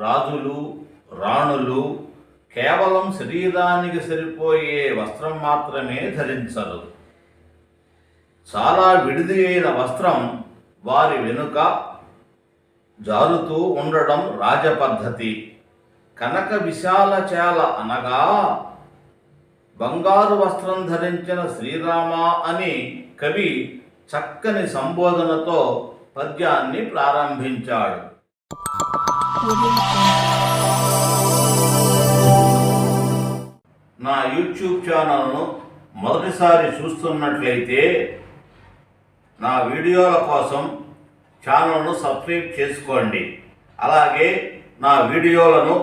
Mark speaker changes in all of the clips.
Speaker 1: రాజులు రాణులు కేవలం శరీరానికి సరిపోయే వస్త్రం మాత్రమే ధరించరు. చాలా విడిది అయిన వస్త్రం వారి వెనుక జారుతూ ఉండడం రాజపద్ధతి. కనక విశాల చేల అనగా బంగారు వస్త్రం ధరించిన శ్రీరామ అని కవి చక్కని సంబోధనతో పద్యాన్ని ప్రారంభించాడు. నా యూట్యూబ్ ఛానల్ను మొదటిసారి చూస్తున్నట్లయితే నా వీడియోల కోసం ఛానల్ను సబ్స్క్రైబ్ చేసుకోండి. అలాగే నా వీడియోలను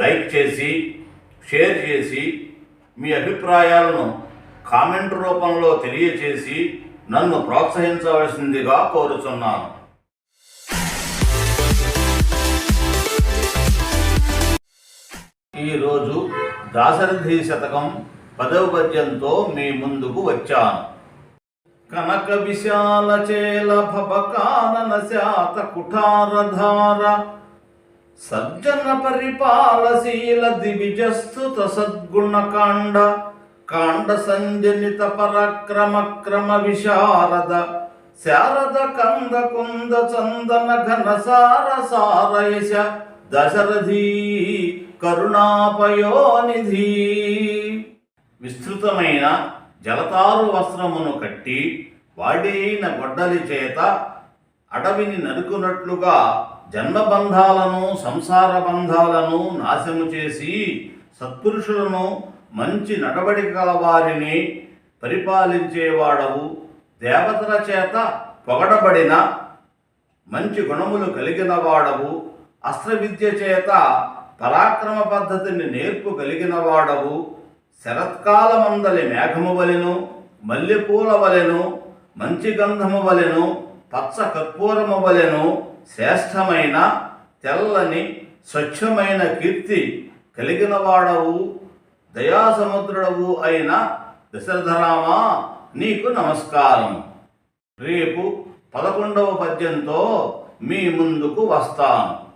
Speaker 1: లైక్ చేసి షేర్ చేసి మీ అభిప్రాయాలను కామెంట్ రూపంలో తెలియచేసి నన్ను ప్రోత్సహించవలసిందిగా కోరుచున్నాను. ఈరోజు దాశరథి శతకం పదవ పద్యంతో మీ ముందుకు వచ్చాను. కనక విశాల చేల భవకానన శాత కుఠారధార సజ్జన పరిపాలశీల దివిజస్తుత సద్గుణ కాండ కాండ సంజనిత పరక్రమ క్రమ విశారద శారద కంద కుంద చందన ఘన సార సారయశ దశరథీ కరుణాపయోనిధి. విస్తృతమైన జలతారు వస్త్రమును కట్టి వాడైన గొడ్డలి చేత అడవిని నరుకున్నట్లుగా జన్మబంధాలను సంసార బంధాలను నాశము చేసి సత్పురుషులను మంచి నడవడి గల వారిని పరిపాలించేవాడవు దేవతల చేత పొగడబడిన మంచి గుణములు కలిగిన వాడవు. అస్త్ర విద్య చేత పరాక్రమ పద్ధతిని నేర్పు కలిగిన వాడవు. శరత్కాలమందలి మేఘము వలెను మల్లెపూల వలెను మంచి గంధము వలెను పచ్చ కర్పూరము వలెను శ్రేష్టమైన తెల్లని స్వచ్ఛమైన కీర్తి కలిగిన వాడవు. దయాసముద్రుడవు అయిన దశరథరామా నీకు నమస్కారం. రేపు పదకొండవ పద్యంతో మీ ముందుకు వస్తాను